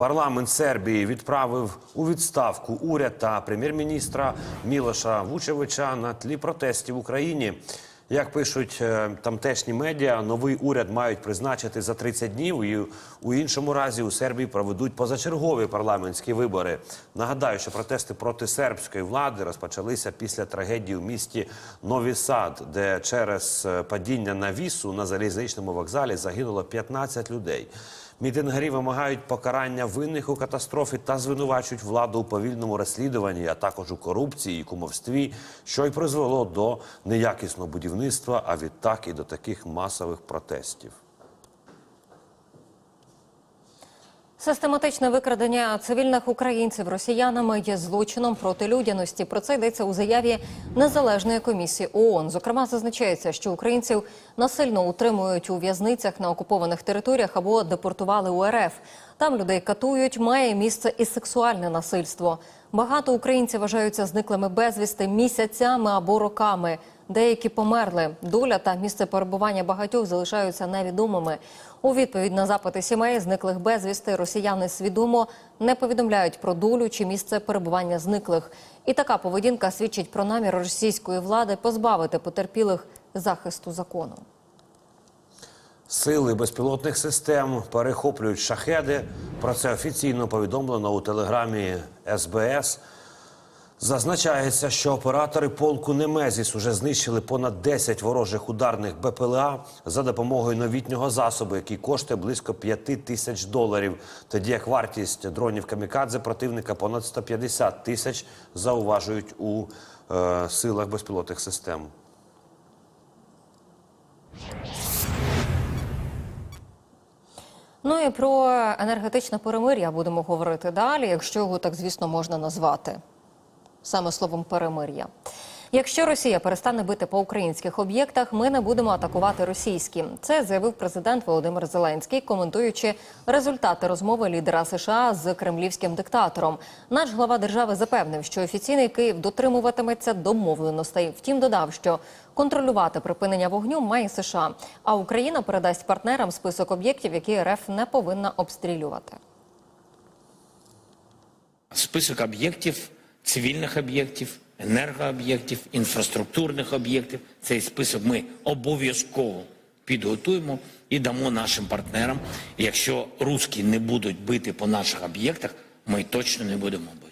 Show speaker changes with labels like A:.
A: Парламент Сербії відправив у відставку уряд та прем'єр-міністра Мілоша Вучевича на тлі протестів в Україні. Як пишуть е, тамтешні медіа, новий уряд мають призначити за 30 днів. І у іншому разі у Сербії проведуть позачергові парламентські вибори. Нагадаю, що протести проти сербської влади розпочалися після трагедії в місті Нові Сад, де через е, падіння навісу на залізничному вокзалі загинуло 15 людей. Мітингарі вимагають покарання винних у катастрофі та звинувачують владу у повільному розслідуванні, а також у корупції і кумовстві, що й призвело до неякісного будівництва, а відтак і до таких масових протестів.
B: Систематичне викрадення цивільних українців росіянами є злочином проти людяності. Про це йдеться у заяві незалежної комісії ООН. Зокрема, зазначається, що українців насильно утримують у в'язницях на окупованих територіях або депортували у РФ. Там людей катують, має місце і сексуальне насильство. Багато українців вважаються зниклими безвісти місяцями або роками. Деякі померли. Доля та місце перебування багатьох залишаються невідомими. У відповідь на запити сімей зниклих безвісти росіяни свідомо не повідомляють про долю чи місце перебування зниклих. І така поведінка свідчить про намір російської влади позбавити потерпілих захисту закону.
A: Сили безпілотних систем перехоплюють шахеди. Про це офіційно повідомлено у телеграмі СБС. Зазначається, що оператори полку Немезіс уже знищили понад 10 ворожих ударних БПЛА за допомогою новітнього засобу, який коштує близько 5 тисяч доларів. Тоді як вартість дронів камікадзе противника понад 150 тисяч зауважують у е, силах безпілотних систем.
B: Ну і про енергетичне перемир'я будемо говорити далі, якщо його так, звісно, можна назвати саме словом перемир'я. Якщо Росія перестане бити по українських об'єктах, ми не будемо атакувати російські. Це заявив президент Володимир Зеленський, коментуючи результати розмови лідера США з кремлівським диктатором. Наш глава держави запевнив, що офіційний Київ дотримуватиметься домовленостей. Втім, додав, що контролювати припинення вогню має США, а Україна передасть партнерам список об'єктів, які РФ не повинна обстрілювати.
C: список об'єктів, цивільних об'єктів, енергооб'єктів, інфраструктурних об'єктів. Цей список ми обов'язково підготуємо і дамо нашим партнерам. Якщо русські не будуть бити по наших об'єктах, ми точно не будемо бити.